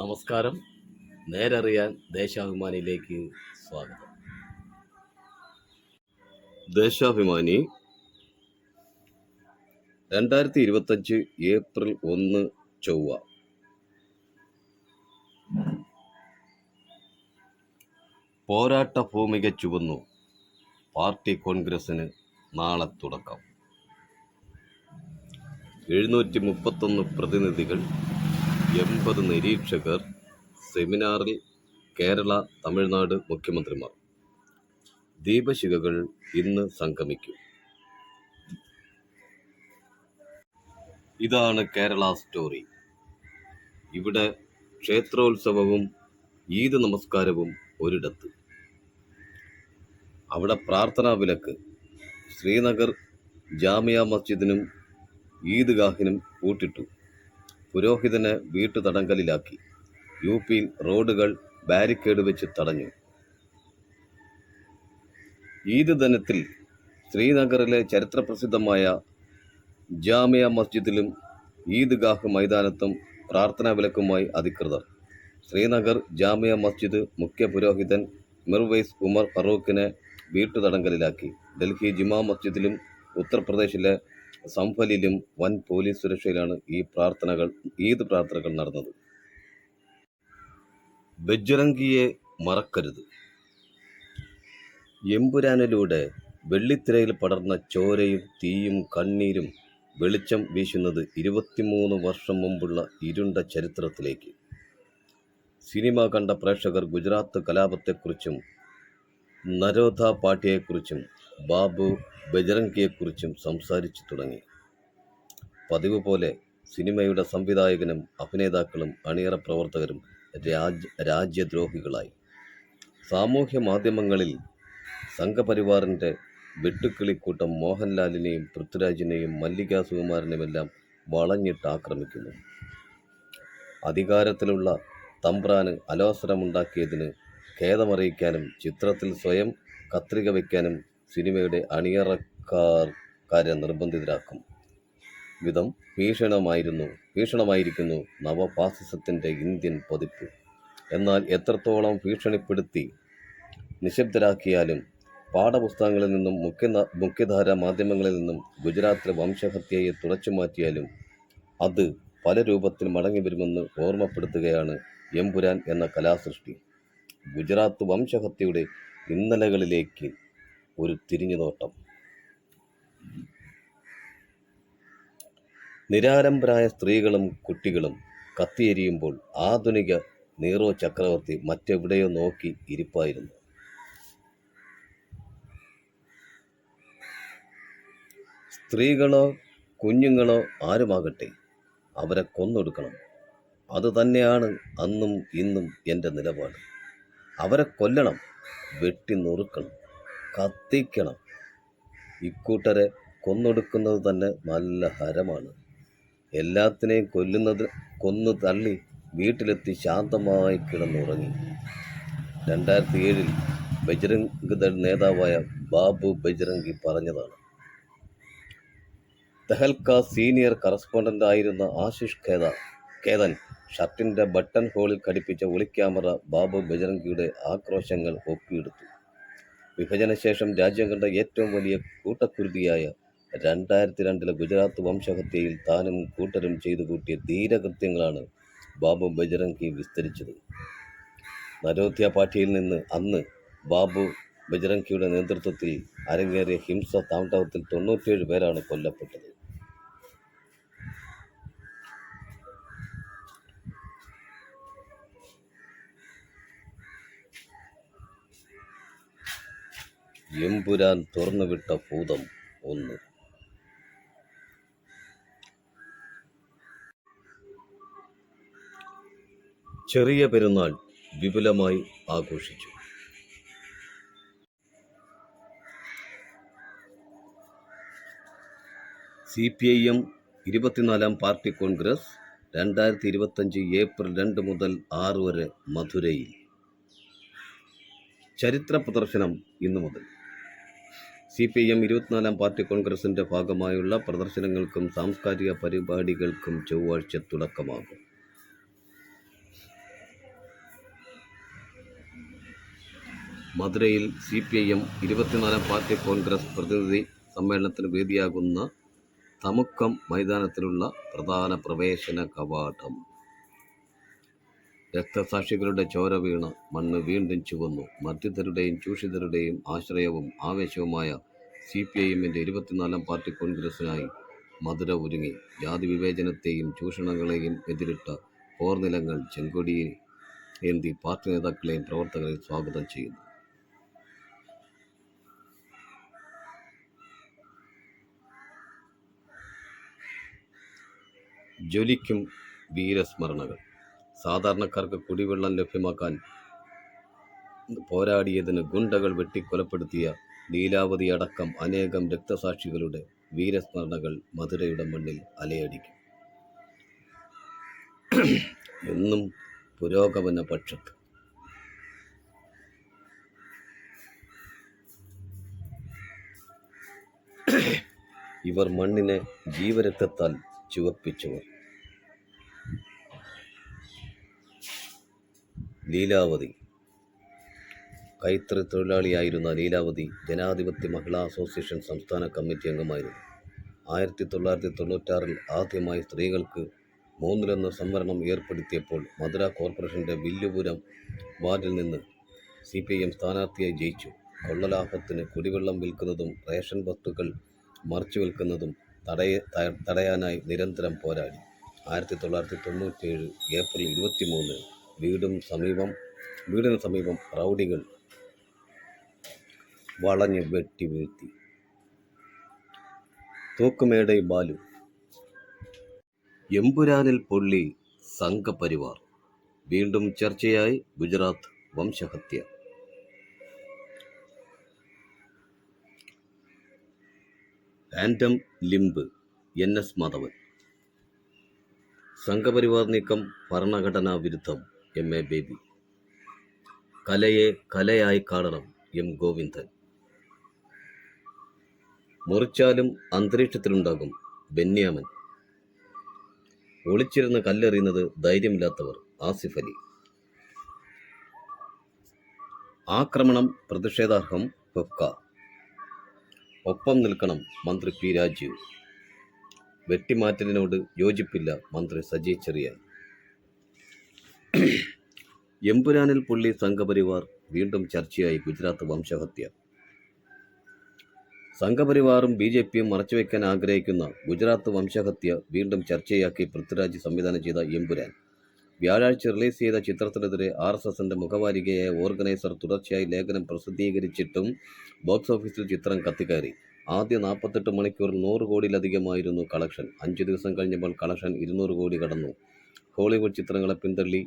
നമസ്കാരം. നേരറിയാൻ ദേശാഭിമാനിയിലേക്ക് സ്വാഗതം. ദേശാഭിമാനി രണ്ടായിരത്തി ഇരുപത്തഞ്ച് ഏപ്രിൽ ഒന്ന് ചൊവ്വ. പോരാട്ട ഭൂമിക ചുവന്നു. പാർട്ടി കോൺഗ്രസിന് നാളെ തുടക്കം. എഴുന്നൂറ്റി മുപ്പത്തൊന്ന് പ്രതിനിധികൾ എൺപത് നിരീക്ഷകർ സെമിനാറിൽ കേരള തമിഴ്നാട് മുഖ്യമന്ത്രിമാർ. ദീപശിഖകൾ ഇന്ന് സംഗമിക്കും. ഇതാണ് കേരള സ്റ്റോറി. ഇവിടെ ക്ഷേത്രോത്സവവും ഈദ് നമസ്കാരവും ഒരിടത്ത്. അവിടെ പ്രാർത്ഥനാ വിലക്ക് ശ്രീനഗർ ജാമിയ മസ്ജിദിനും ഈദ്ഗാഹിനും പൂട്ടിട്ടു. പുരോഹിതനെ വീട്ടു തടങ്കലിലാക്കി യു പിയിൽ റോഡുകൾ ബാരിക്കേഡ് വെച്ച് തടഞ്ഞു. ഈദ് ദിനത്തിൽ ശ്രീനഗറിലെ ചരിത്രപ്രസിദ്ധമായ ജാമിയ മസ്ജിദിലും ഈദ്ഗാഹ് മൈതാനത്തും പ്രാർത്ഥനാ വിലക്കുമായി അധികൃതർ. ശ്രീനഗർ ജാമിയ മസ്ജിദ് മുഖ്യ പുരോഹിതൻ മിർവൈസ് ഉമർ ഫറൂഖിനെ വീട്ടുതടങ്കലിലാക്കി. ഡൽഹി ജുമാ മസ്ജിദിലും ഉത്തർപ്രദേശിലെ സംഫലിലും വൻ പോലീസ് സുരക്ഷയിലാണ് ഈ പ്രാർത്ഥനകൾ ഈദ് പ്രാർത്ഥനകൾ നടന്നത്. ബജ്രംഗിയെ മറക്കരുത്. എമ്പുരാനിലൂടെ വെള്ളിത്തിരയിൽ പടർന്ന ചോരയും തീയും കണ്ണീരും വെളിച്ചം വീശുന്നത് ഇരുപത്തിമൂന്ന് വർഷം മുമ്പുള്ള ഇരുണ്ട ചരിത്രത്തിലേക്ക്. സിനിമ കണ്ട പ്രേക്ഷകർ ഗുജറാത്ത് കലാപത്തെക്കുറിച്ചും നരോധ പാട്ടിയെക്കുറിച്ചും ബാബു ബജറംഗിയെക്കുറിച്ചും സംസാരിച്ചു തുടങ്ങി. പതിവ് പോലെ സിനിമയുടെ സംവിധായകനും അഭിനേതാക്കളും അണിയറ പ്രവർത്തകരും രാജ് രാജ്യദ്രോഹികളായി. സാമൂഹ്യ മാധ്യമങ്ങളിൽ സംഘപരിവാറിന്റെ വെട്ടുക്കിളിക്കൂട്ടം മോഹൻലാലിനെയും പൃഥ്വിരാജിനെയും മല്ലിക സുകുമാരനുമെല്ലാം വളഞ്ഞിട്ട് ആക്രമിക്കുന്നു. അധികാരത്തിലുള്ള തമ്പ്രാന് അലോസരമുണ്ടാക്കിയതിന് ഖേദമറിയിക്കാനും ചിത്രത്തിൽ സ്വയം കത്രിക വയ്ക്കാനും സിനിമയുടെ അണിയറക്കാരെ നിർബന്ധിതരാക്കും. വിധം ഭീഷണമായിരുന്നു ഭീഷണമായിരിക്കുന്നു നവഫാസിസത്തിന്റെ ഇന്ത്യൻ പതിപ്പ്. എന്നാൽ എത്രത്തോളം ഭീഷണിപ്പെടുത്തി നിശബ്ദരാക്കിയാലും പാഠപുസ്തകങ്ങളിൽ നിന്നും മുഖ്യ മുഖ്യധാര മാധ്യമങ്ങളിൽ നിന്നും ഗുജറാത്തിലെ വംശഹത്യയെ തുടച്ചു മാറ്റിയാലും അത് പല രൂപത്തിൽ മടങ്ങി വരുമെന്ന് ഓർമ്മപ്പെടുത്തുകയാണ് എമ്പുരാൻ എന്ന കലാസൃഷ്ടി. ഗുജറാത്ത് വംശഹത്യയുടെ ഇന്നലകളിലേക്ക് ഒരു തിരിഞ്ഞുനോട്ടം. നിരാരംഭരായ സ്ത്രീകളും കുട്ടികളും കത്തിയെരിയുമ്പോൾ ആധുനിക നീറോ ചക്രവർത്തി മറ്റെവിടെയോ നോക്കി ഇരിപ്പായിരുന്നു. സ്ത്രീകളോ കുഞ്ഞുങ്ങളോ ആരുമാകട്ടെ അവരെ കൊന്നൊടുക്കണം. അതുതന്നെയാണ് അന്നും ഇന്നും എന്റെ നിലപാട്. അവരെ കൊല്ലണം വെട്ടി നുറുക്കണം കത്തിക്കണം. ഇക്കൂട്ടരെ കൊന്നൊടുക്കുന്നത് തന്നെ നല്ല ഹരമാണ്. എല്ലാത്തിനെയും കൊല്ലുന്നത് കൊന്നു തള്ളി വീട്ടിലെത്തി ശാന്തമായി കിടന്നുറങ്ങി. രണ്ടായിരത്തി ഏഴിൽ ബജ്രംഗ് ദൾ നേതാവായ ബാബു ബജ്രംഗി പറഞ്ഞതാണ്. തെഹൽക്ക സീനിയർ കറസ്പോണ്ടന്റ് ആയിരുന്ന ആശിഷ് ഖേദ ഖേദൻ ഷർട്ടിന്റെ ബട്ടൺ ഹോളിൽ ഘടിപ്പിച്ച ഒളിക്യാമറ ബാബു ബജ്രംഗിയുടെ ആക്രോശങ്ങൾ ഒപ്പിയെടുത്തു. വിഭജനശേഷം രാജ്യം കണ്ട ഏറ്റവും വലിയ കൂട്ടക്കുരുതിയായ രണ്ടായിരത്തി രണ്ടിലെ ഗുജറാത്ത് വംശഹത്യയിൽ താനും കൂട്ടരും ചെയ്തു കൂട്ടിയ ധീരകൃത്യങ്ങളാണ് ബാബു ബജറംഗി വിസ്തരിച്ചത്. നരോധ്യ പാർട്ടിയിൽ നിന്ന് അന്ന് ബാബു ബജറംഗിയുടെ നേതൃത്വത്തിൽ അരങ്ങേറിയ ഹിംസ താണ്ഡവത്തിൽ തൊണ്ണൂറ്റിയേഴ് പേരാണ് കൊല്ലപ്പെട്ടത്. എമ്പുരാൻ തുറന്നുവിട്ട ഭൂതം ഒന്ന്. ചെറിയ പെരുന്നാൾ വിപുലമായി ആഘോഷിച്ചു. സി പി ഐ എം ഇരുപത്തിനാലാം പാർട്ടി കോൺഗ്രസ് രണ്ടായിരത്തി ഇരുപത്തഞ്ച് ഏപ്രിൽ രണ്ട് മുതൽ ആറ് വരെ മധുരയിൽ. ചരിത്ര പ്രദർശനം ഇന്നു മുതൽ. സി പി എം ഇരുപത്തിനാലാം പാർട്ടി കോൺഗ്രസിന്റെ ഭാഗമായുള്ള പ്രദർശനങ്ങൾക്കും സാംസ്കാരിക പരിപാടികൾക്കും ചൊവ്വാഴ്ച തുടക്കമാകും. മധുരയിൽ സി പി ഐ എം ഇരുപത്തിനാലാം പാർട്ടി കോൺഗ്രസ് പ്രതിനിധി സമ്മേളനത്തിന് വേദിയാകുന്ന തമുക്കം മൈതാനത്തിലുള്ള പ്രധാന പ്രവേശന കവാടം. രക്തസാക്ഷികളുടെ ചോര വീണ് മണ്ണ് വീണ്ടും ചുവന്നു. മധ്യതരുടെയും ചൂഷിതരുടെയും ആശ്രയവും ആവേശവുമായ സി പി ഐ എമ്മിന്റെ ഇരുപത്തിനാലാം പാർട്ടി കോൺഗ്രസിനായി മധുര ഒരുങ്ങി. ജാതി വിവേചനത്തെയും ചൂഷണങ്ങളെയും എതിരിട്ട പോർനിലങ്ങൾ ചെങ്കൊടിയെ ഏന്തി പാർട്ടി നേതാക്കളെയും പ്രവർത്തകരെയും സ്വാഗതം ചെയ്യുന്നു. ജ്വലിക്കും വീരസ്മരണകൾ. സാധാരണക്കാർക്ക് കുടിവെള്ളം ലഭ്യമാക്കാൻ പോരാടിയതിന് ഗുണ്ടകൾ വെട്ടിക്കൊലപ്പെടുത്തിയ ലീലാവതി അടക്കം അനേകം രക്തസാക്ഷികളുടെ വീരസ്മരണകൾ മധുരയുടെ മണ്ണിൽ അലയടിക്കും. എന്നും പുരോഗമന പക്ഷത്ത്. ഇവർ മണ്ണിനെ ജീവരക്തത്താൽ ചുവപ്പിച്ചവർ. ലീലാവതി കൈത്തറി തൊഴിലാളിയായിരുന്ന ലീലാവതി ജനാധിപത്യ മഹിളാ അസോസിയേഷൻ സംസ്ഥാന കമ്മിറ്റി അംഗമായിരുന്നു. ആയിരത്തി തൊള്ളായിരത്തി തൊണ്ണൂറ്റാറിൽ ആദ്യമായി സ്ത്രീകൾക്ക് മൂന്നിലൊന്ന് സംവരണം ഏർപ്പെടുത്തിയപ്പോൾ മധുര കോർപ്പറേഷന്റെ വില്ലുപുരം വാർഡിൽ നിന്ന് സി പി ഐ എം സ്ഥാനാർത്ഥിയായി ജയിച്ചു. കൊള്ളലാഭത്തിന് കുടിവെള്ളം വിൽക്കുന്നതും റേഷൻ വസ്തുക്കൾ മറിച്ചു വിൽക്കുന്നതും തടയ തടയാനായി നിരന്തരം പോരാടി. ആയിരത്തി തൊള്ളായിരത്തി തൊണ്ണൂറ്റിയേഴ് ഏപ്രിൽ ഇരുപത്തി മൂന്ന് വീടും സമീപം വീടിന് സമീപം റൗഡികൾ വളഞ്ഞ് വെട്ടി വീഴ്ത്തി. തൂക്കുമേടൈ ബാലു. എമ്പുരാനിൽ പൊള്ളി സംഘപരിവാർ. വീണ്ടും ചർച്ചയായി ഗുജറാത്ത് വംശഹത്യ. ആൻഡം ലിംബ് എൻ എസ് മാധവൻ. സംഘപരിവാർ നീക്കം ഭരണഘടനാ വിരുദ്ധം എം എ ബേബി. കലയെ കലയായി കാണണം എം ഗോവിന്ദൻ. മുറിച്ചാലും അന്തരീക്ഷത്തിലുണ്ടാകും ബെന്യാമൻ. ഒളിച്ചിരുന്ന് കല്ലെറിയുന്നത് ധൈര്യമില്ലാത്തവർ ആസിഫ് അലി. ആക്രമണം പ്രതിഷേധാർഹം ഫെഫ്ക ഒപ്പം നിൽക്കണം മന്ത്രി പി രാജീവ്. വെട്ടിമാറ്റലിനോട് യോജിപ്പില്ല മന്ത്രി സജി ചെറിയാൻ. എമ്പുരാനിൽ പുള്ളി സംഘപരിവാർ വീണ്ടും ചർച്ചയായി ഗുജറാത്ത് വംശഹത്യ. സംഘപരിവാറും ബി ജെ പിയും മറച്ചുവെക്കാൻ ആഗ്രഹിക്കുന്ന ഗുജറാത്ത് വംശഹത്യ വീണ്ടും ചർച്ചയാക്കി പൃഥ്വിരാജ് സംവിധാനം ചെയ്ത എമ്പുരാൻ. വ്യാഴാഴ്ച റിലീസ് ചെയ്ത ചിത്രത്തിനെതിരെ ആർ എസ് എസിന്റെ മുഖവാരികയായ ഓർഗനൈസർ തുടർച്ചയായി ലേഖനം പ്രസിദ്ധീകരിച്ചിട്ടും ബോക്സ് ഓഫീസിൽ ചിത്രം കത്തിക്കയറി. ആദ്യ നാൽപ്പത്തെട്ട് മണിക്കൂറിൽ നൂറ് കോടിയിലധികമായിരുന്നു കളക്ഷൻ. അഞ്ച് ദിവസം കഴിഞ്ഞപ്പോൾ കളക്ഷൻ ഇരുന്നൂറ് കോടി കടന്നു. ഹോളിവുഡ് ചിത്രങ്ങളെ പിന്തള്ളി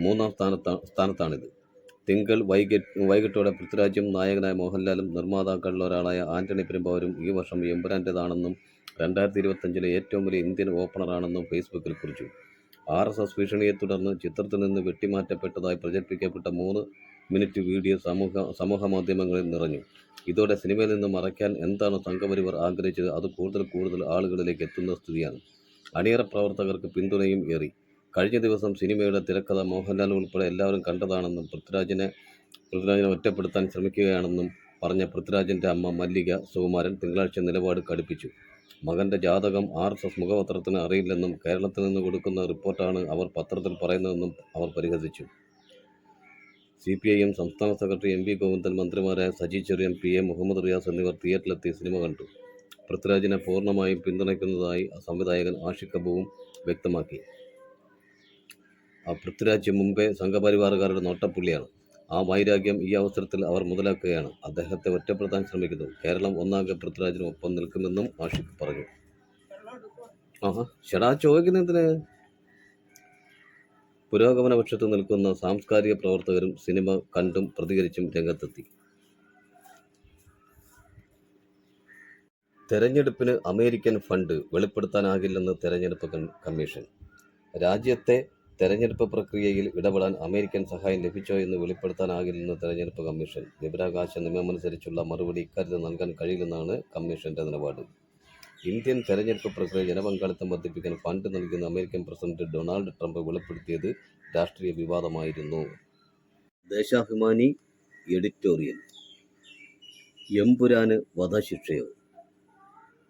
മൂന്നാം സ്ഥാനത്താ സ്ഥാനത്താണിത്. തിങ്കൾ വൈകിട്ട് വൈകിട്ടോടെ പൃഥ്വിരാജും നായകനായ മോഹൻലാലും നിർമ്മാതാക്കളിൽ ഒരാളായ ആന്റണി പെരുമ്പാവൂരും ഈ വർഷം എമ്പുരാന്റെതാണെന്നും രണ്ടായിരത്തി ഇരുപത്തഞ്ചിലെ ഏറ്റവും വലിയ ഇന്ത്യൻ ഓപ്പണറാണെന്നും ഫേസ്ബുക്കിൽ കുറിച്ചു. ആർ എസ് എസ് ഭീഷണിയെ തുടർന്ന് ചിത്രത്തിൽ നിന്ന് വെട്ടിമാറ്റപ്പെട്ടതായി പ്രചരിപ്പിക്കപ്പെട്ട മൂന്ന് മിനിറ്റ് വീഡിയോ സമൂഹ സമൂഹ മാധ്യമങ്ങളിൽ നിറഞ്ഞു. ഇതോടെ സിനിമയിൽ നിന്ന് മറയ്ക്കാൻ എന്താണ് സംഘപരിവർ ആഗ്രഹിച്ചത്? അത് കൂടുതൽ കൂടുതൽ ആളുകളിലേക്ക് എത്തുന്ന സ്ഥിതിയാണ്. അണിയറ പ്രവർത്തകർക്ക് പിന്തുണയും ഏറി. കഴിഞ്ഞ ദിവസം സിനിമയുടെ തിരക്കഥ മോഹൻലാൽ ഉൾപ്പെടെ എല്ലാവരും കണ്ടതാണെന്നും പൃഥ്വിരാജിനെ പൃഥ്വിരാജിനെ ഒറ്റപ്പെടുത്താൻ ശ്രമിക്കുകയാണെന്നും പറഞ്ഞ പൃഥ്വിരാജിന്റെ അമ്മ മല്ലിക സുകുമാരൻ തിങ്കളാഴ്ച നിലപാട് കടുപ്പിച്ചു. മകന്റെ ജാതകം ആർ എസ് എസ് മുഖപത്രത്തിന് അറിയില്ലെന്നും കേരളത്തിൽ നിന്ന് കൊടുക്കുന്ന റിപ്പോർട്ടാണ് അവർ പത്രത്തിൽ പറയുന്നതെന്നും അവർ പരിഹസിച്ചു. സി പി ഐ എം സംസ്ഥാന സെക്രട്ടറി എം വി ഗോവിന്ദൻ മന്ത്രിമാരായ സജി ചെറിയൻ പി എ മുഹമ്മദ് റിയാസ് എന്നിവർ തിയേറ്ററിലെത്തി സിനിമ കണ്ടു. പൃഥ്വിരാജിനെ പൂർണമായും പിന്തുണയ്ക്കുന്നതായി സംവിധായകൻ ആഷിഖ് കബുവും വ്യക്തമാക്കി. ആ പൃഥ്വിരാജ് മുമ്പേ സംഘപരിവാറുകാരുടെ നോട്ടപ്പുള്ളിയാണ്. ആ വൈരാഗ്യം ഈ അവസരത്തിൽ അവർ മുതലാക്കുകയാണ്. അദ്ദേഹത്തെ ഒറ്റപ്പെടുത്താൻ ശ്രമിക്കുന്നു. കേരളം ഒന്നാകെ പൃഥ്വിരാജിന് ഒപ്പം നിൽക്കുമെന്നും ആഷിഖ് പറഞ്ഞു. ആഹാ ഷെടാ ചോദിക്കുന്നതിന് പുരോഗമന പക്ഷത്ത് നിൽക്കുന്ന സാംസ്കാരിക പ്രവർത്തകരും സിനിമ കണ്ടും പ്രതികരിച്ചും രംഗത്തെത്തി. തെരഞ്ഞെടുപ്പിന് അമേരിക്കൻ ഫണ്ട് വെളിപ്പെടുത്താനാകില്ലെന്ന് തെരഞ്ഞെടുപ്പ് കമ്മീഷൻ. രാജ്യത്തെ തെരഞ്ഞെടുപ്പ് പ്രക്രിയയിൽ ഇടപെടാൻ അമേരിക്കൻ സഹായം ലഭിച്ചോ എന്ന് വെളിപ്പെടുത്താനാകില്ലെന്ന് തെരഞ്ഞെടുപ്പ് കമ്മീഷൻ. വിവരാകാശ നിയമമനുസരിച്ചുള്ള മറുപടി ഇക്കാര്യത്തിൽ നൽകാൻ കഴിയില്ലെന്നാണ് കമ്മീഷന്റെ നിലപാട്. ഇന്ത്യൻ തെരഞ്ഞെടുപ്പ് പ്രക്രിയ ജനപങ്കാളിത്തം വർദ്ധിപ്പിക്കാൻ ഫണ്ട് നൽകുന്ന അമേരിക്കൻ പ്രസിഡന്റ് ഡൊണാൾഡ് ട്രംപ് വെളിപ്പെടുത്തിയത് രാഷ്ട്രീയ വിവാദമായിരുന്നു. ദേശാഭിമാനി എഡിറ്റോറിയൽ. എമ്പുരാന് വധശിക്ഷയോ.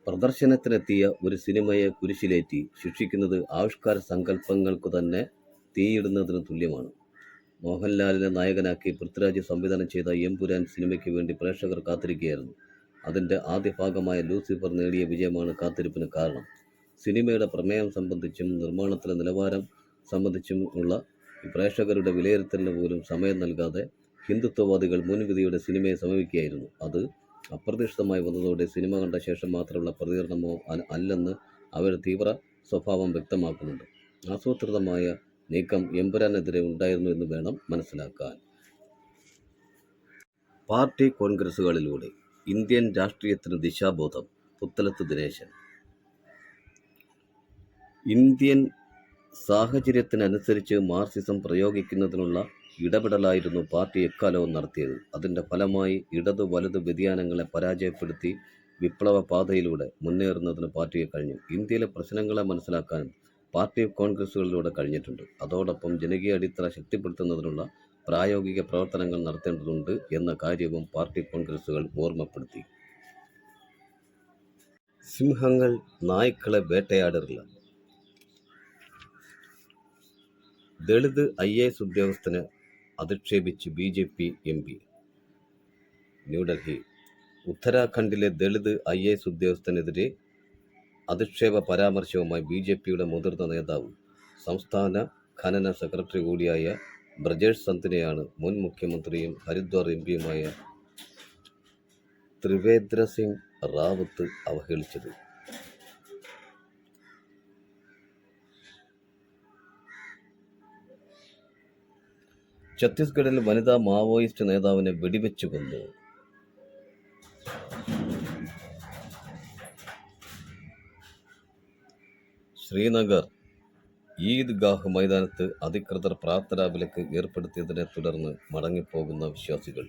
പ്രദർശനത്തിനെത്തിയ ഒരു സിനിമയെ കുരിശിലേറ്റി ശിക്ഷിക്കുന്നത് ആവിഷ്കാര സങ്കല്പങ്ങൾക്കു തന്നെ തീയിടുന്നതിന് തുല്യമാണ്. മോഹൻലാലിനെ നായകനാക്കി പൃഥ്വിരാജ് സംവിധാനം ചെയ്ത എംപുരാൻ സിനിമയ്ക്ക് വേണ്ടി പ്രേക്ഷകർ കാത്തിരിക്കുകയായിരുന്നു. അതിന്റെ ആദ്യ ഭാഗമായ ലൂസിഫർ നേടിയ വിജയമാണ് കാത്തിരിപ്പിന് കാരണം. സിനിമയുടെ പ്രമേയം സംബന്ധിച്ചും നിർമ്മാണത്തിലെ നിലവാരം സംബന്ധിച്ചും ഉള്ള പ്രേക്ഷകരുടെ വിലയിരുത്തലിന് പോലും സമയം നൽകാതെ ഹിന്ദുത്വവാദികൾ മുൻവിധിയുടെ സിനിമയെ സമീപിക്കുകയായിരുന്നു. അത് അപ്രതീക്ഷിതമായി വന്നതോടെ സിനിമ കണ്ട ശേഷം മാത്രമുള്ള പ്രതികരണമോ അല്ലെന്ന് അവരുടെ തീവ്ര സ്വഭാവം വ്യക്തമാക്കുന്നുണ്ട്. ആസൂത്രിതമായ നീക്കം എമ്പുരാനെതിരെ ഉണ്ടായിരുന്നു എന്ന് വേണം മനസ്സിലാക്കാൻ. പാർട്ടി കോൺഗ്രസുകളിലൂടെ ഇന്ത്യൻ രാഷ്ട്രീയത്തിന് ദിശാബോധം പുത്തലത്ത് ദിനേശൻ. ഇന്ത്യൻ സാഹചര്യത്തിനനുസരിച്ച് മാർസിസം പ്രയോഗിക്കുന്നതിനുള്ള ഇടപെടലായിരുന്നു പാർട്ടി എക്കാലവും നടത്തിയത്. അതിന്റെ ഫലമായി ഇടതു വലതു വ്യതിയാനങ്ങളെ പരാജയപ്പെടുത്തി വിപ്ലവ പാതയിലൂടെ മുന്നേറുന്നതിന് പാർട്ടിയെ കഴിഞ്ഞു. ഇന്ത്യയിലെ പ്രശ്നങ്ങളെ മനസ്സിലാക്കാനും പാർട്ടി കോൺഗ്രസുകളിലൂടെ കഴിഞ്ഞിട്ടുണ്ട്. അതോടൊപ്പം ജനകീയ അടിത്തറ ശക്തിപ്പെടുത്തുന്നതിനുള്ള പ്രായോഗിക പ്രവർത്തനങ്ങൾ നടത്തേണ്ടതുണ്ട് എന്ന കാര്യവും പാർട്ടി കോൺഗ്രസുകൾ ഓർമ്മപ്പെടുത്തി. സിംഹങ്ങൾ നായ്ക്കളെ വേട്ടയാടാറില്ല. ദളിത് ഐ എ എസ് ഉദ്യോഗസ്ഥനെ അധിക്ഷേപിച്ച് B J P M P. New Delhi. ഉത്തരാഖണ്ഡിലെ ദളിത് ഐ എ എസ് ഉദ്യോഗസ്ഥനെതിരെ അധിക്ഷേപ പരാമർശവുമായി ബി ജെ പിയുടെ മുതിർന്ന നേതാവ് സംസ്ഥാന ഖനന സെക്രട്ടറി കൂടിയായ ബ്രജേഷ് സന്തിനെയാണ് മുൻ മുഖ്യമന്ത്രിയും ഹരിദ്വാർ എം പിയുമായ ത്രിവേന്ദ്ര സിംഗ് റാവത്ത് അവഹേളിച്ചത്. ഛത്തീസ്ഗഡിൽ വനിതാ മാവോയിസ്റ്റ് നേതാവിനെ വെടിവെച്ചു കൊന്നു. ശ്രീനഗർ ഈദ്ഗാഹ് മൈതാനത്ത് അധികൃതർ പ്രാർത്ഥനാ വിലക്ക് ഏർപ്പെടുത്തിയതിനെ തുടർന്ന് മടങ്ങിപ്പോകുന്ന വിശ്വാസികൾ.